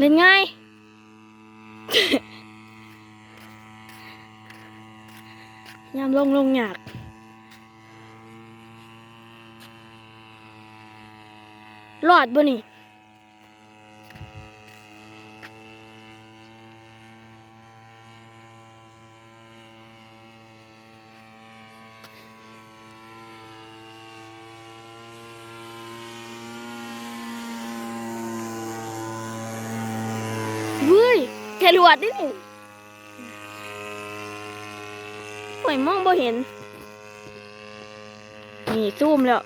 เล่นง่าย ยามลงลงหยากรอดบ่นี่ เฮ้ยแครวดนี่นี่โอ้ยมองบ่เห็น นี่ซูมแล้ว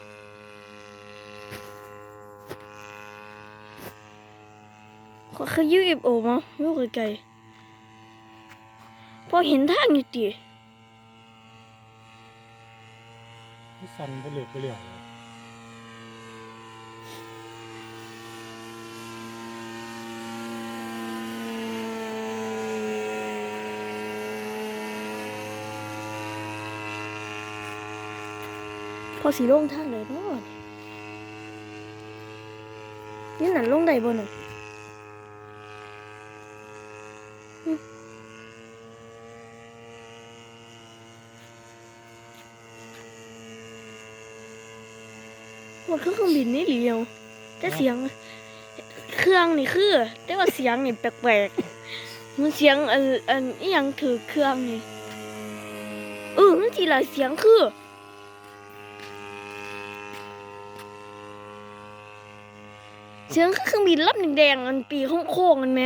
ขอขยืบโอ้มาลูกไกลๆพอเห็นทางอยู่ติสั่นไปเหลือไปเหลือ พอสีลงทางไหนบ่นี่นั่นลงได้บ่น่ะหึมันคือเครื่องบินนี่เดียวแต่เสียง เครื่องนี่คือ แต่ว่าเสียงนี่แปลกๆมันเสียงอันอันยังถือเครื่องนี่เออมันสิล่ะเสียงคือ เสียงคือเครื่องบินลำแดงๆอันปีโค้งๆกันไหม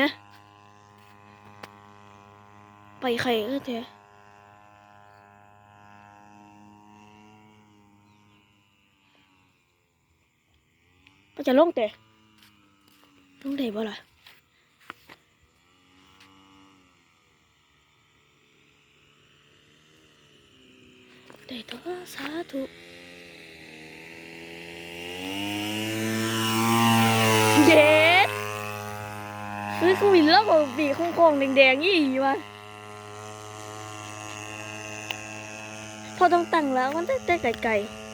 ไปใครก็เถอะก็จะลงแต่ลงได้บ่ล่ะได้ตัวสาธุ เย็ดเฮ้ยเครื่องบินแล้วก็ปีโค้งๆแดงๆนี่วะพอต้องตั้งแล้วมันได้แต่ไกลๆ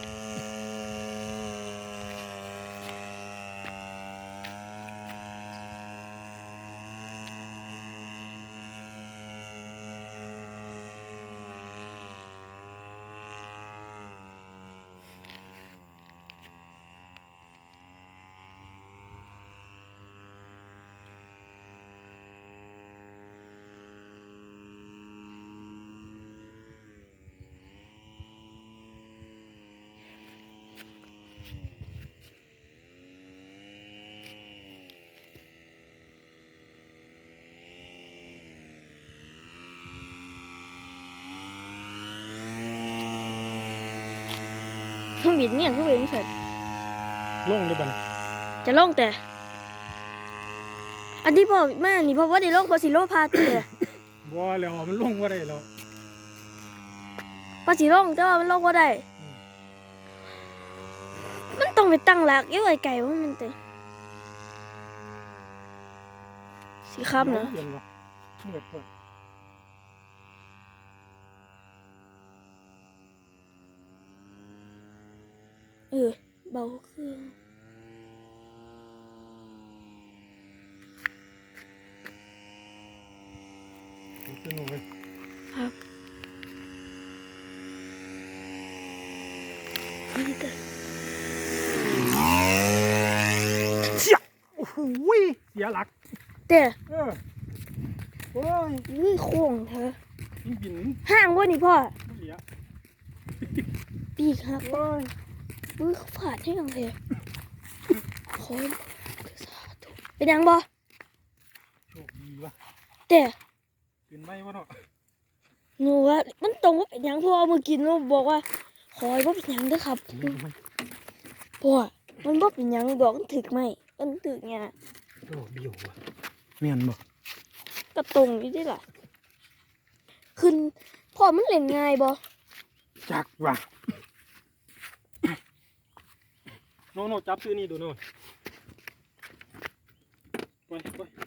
เครื่องบินเนี่ยเครื่องบินเสร็จลงด้วยบันจะลงแต่ อันที่พ่อแม่นี่เพราะว่าได้ลงเพราะสิโลพาเตะบ่แล้วมันลงว่าได้แล้วเพราะสิลงแต่ว่ามันลงว่าได้ มันต้องไปตั้งหลักอยู่ไกลๆว่ามันเตะสีคำนะเปลี่ยนวะ เปิดเปิดเออ เบาเครื่องขึ้นลงเลยครับนี่แต่เสียโอ้โหเสียหลักแต่เออโอ้ยอุ้ยโค้งเธอยิงบินห่างว่านี่พ่อเหลียปีกครับโอ้ย อุ้ยเขาผ่านให้ยังเลยขอสาธุเป็นยังบ่โชคดีวะแต่ขึ้นไม่วะเนาะหนูว่ามันตรงว่าเป็นหยังเพราะว่าเมื่อกี้หนูบอกว่าขอให้บ่เป็นหยังเด้อครับเพราะว่ามันบ่เป็นหยังดอกมันถึกไหมมันถึกเนี่ยโอ้เบี้ยววะเมียนบ่ก็ตรงอยู่เด้ล่ะขึ้นพอมันเล่นง่ายบ่จักว่ะ โน่โน่จับซื้อนี่ดูโน่ไปไป